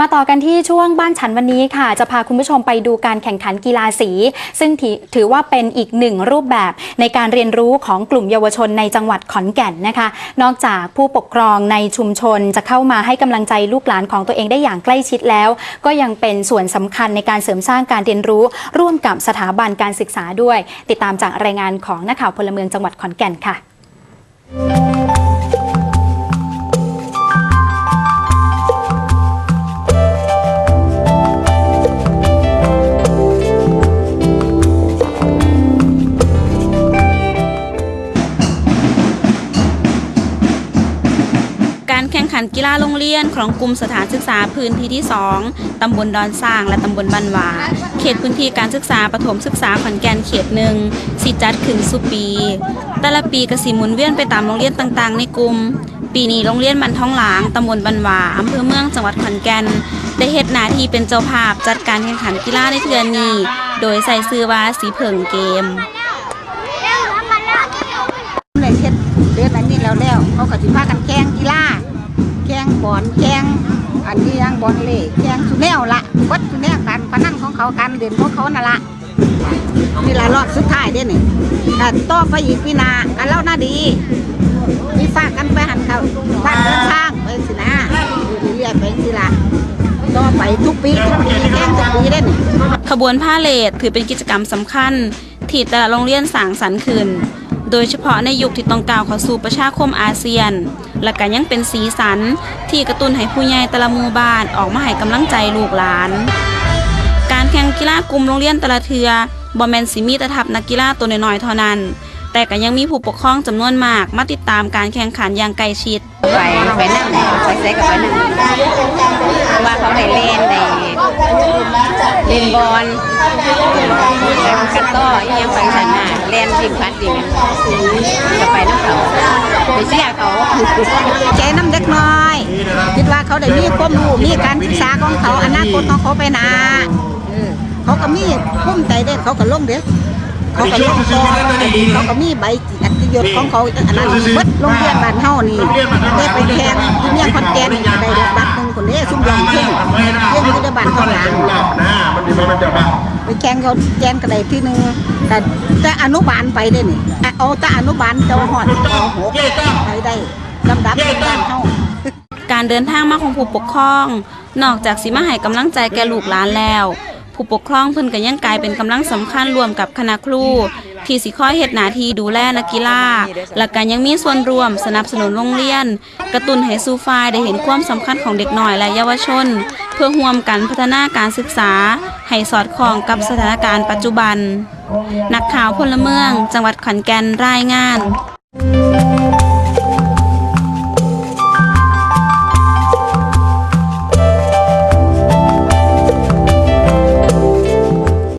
มาต่อกันที่ช่วงบ้านฉันวันนี้ค่ะ จะพาคุณผู้ชมไปดูการแข่งขันกีฬาสี ซึ่งถือถือว่าเป็นอีกหนึ่งรูปแบบในการเรียนรู้ของกลุ่มเยาวชนในจังหวัดขอนแก่นนะคะ นอกจากผู้ปกครองในชุมชนจะเข้ามาให้กำลังใจลูกหลานของตัวเองได้อย่างใกล้ชิดแล้ว ก็ยังเป็นส่วนสำคัญในการเสริมสร้างการเรียนรู้ ร่วมกับสถาบันการศึกษาด้วย ติดตามจากรายงานของนักข่าวพลเมืองจังหวัดขอนแก่นค่ะ การแข่งขันกีฬาโรงเรียนของกลุ่มสถานศึกษาพื้นที่ที่ 2 ตำบลดอนสร้างและตำบลบันหวา เขตพื้นที่การศึกษาประถมศึกษาขอนแก่นเขตหนึ่งสิจัดขึ้นสุปี แต่ละปีกสิหมุนเวียนไปตามโรงเรียนต่างๆ ในกลุ่ม ปีนี้โรงเรียนบันท้องหลาง ตำบลบันหวาอำเภอเมืองจังหวัดขอนแก่น ได้เฮ็ดหน้าที่เป็นเจ้าภาพจัดการแข่งขันกีฬาในเทือนนี้ โดยใส่ซื้อว่าสีเผิงเกมเลยเฮ็ดเดือนอันนี้แล้วแล้วเขาก็สิพากัน อันนี้ยังบอลเล่แข่งสุแนวละวัดสุแนวกันพนันของเขาการเด่นของเขานั่นละนี่ละรอบสุดท้ายเด้นี่แต่ต่อไปอีกปีหนากันแล้วน่าดีมีฝากกันไปหันเขาบ้านเดินทางไปสินะเรื่ยๆไปสิละต่อไปทุกปีทุกปีแข่งทุกปีเด้นี่ขบวนพาเลทถือเป็นกิจกรรมสำคัญที่แต่ละโรงเรียนสร้างสรรค์ขึ้น โดยเฉพาะในยุคที่ต้องก้าวเข้าสู่ประชาคมอาเซียน และก็ยังเป็นสีสัน ที่กระตุ้นให้ผู้ใหญ่แต่ละหมู่บ้านออกมาให้กำลังใจลูกหลาน การแข่งกีฬากลุ่มโรงเรียนแต่ละเทือบอแมนสิมีแต่ทับนักกีฬาตัวน้อยๆเท่านั้น แต่ก็ยังมีผู้ปกครองจำนวนมากมาติดตามการแข่งขันอย่างใกล้ชิด ไปไปนั่งไปใส่กับไปนั่งว่าเขาได้เล่นได้เล่นบอล แล้วกันต่ออีหยังไปสันน่ะเล่นทีมพัดดีกันก็ไปน้ำเขาไปเชียเขาใจน้ำเด็กน้อย คิดว่าเขาได้มีความรู้มีการศึกษาของเขาอนาคตของเขาไปนาเขาก็มีภูมิใจเด็กเขาก็ลงเด็กเขาก็ลงต่อเขาก็มีใบอัตยศของเขาอันนั้นเบิดโรงเรียนบ้านเฮานี่ได้ไปแข่งที่เมียงคอนแกนนี่ก็ได้รถบัสหนึ่ง คนนี้ซุ่มลองเพ่งเพ่งที่ได้บ้านทองหลางไปแข่งเขาแจ้งก็ได้ที่นึงแต่แต่อนุบาลไปได้นี่เอาแต่อนุบาลจ้าหอดปหกไปได้ลำดับบ้านเฮาการเดินทางมาของผู้ปกครอง นอกจากสิมาให้กำลังใจแก่ลูกหลานแล้ว ผู้ปกครองเพิ่นก็ยังกลายเป็นกำลังสำคัญรวมกับคณะครู ที่สิคอยเฮ็ดหน้าที่ดูแลนักกีฬาและการยังมีส่วนรวมสนับสนุนโรงเรียน กระตุ้นให้สู่ฝ่ายได้เห็นความสำคัญของเด็กน้อยและเยาวชน เพื่อร่วมกันพัฒนาการศึกษา ให้สอดคล้องกับสถานการณ์ปัจจุบัน นักข่าวพลเมือง จังหวัดขอนแก่นรายงาน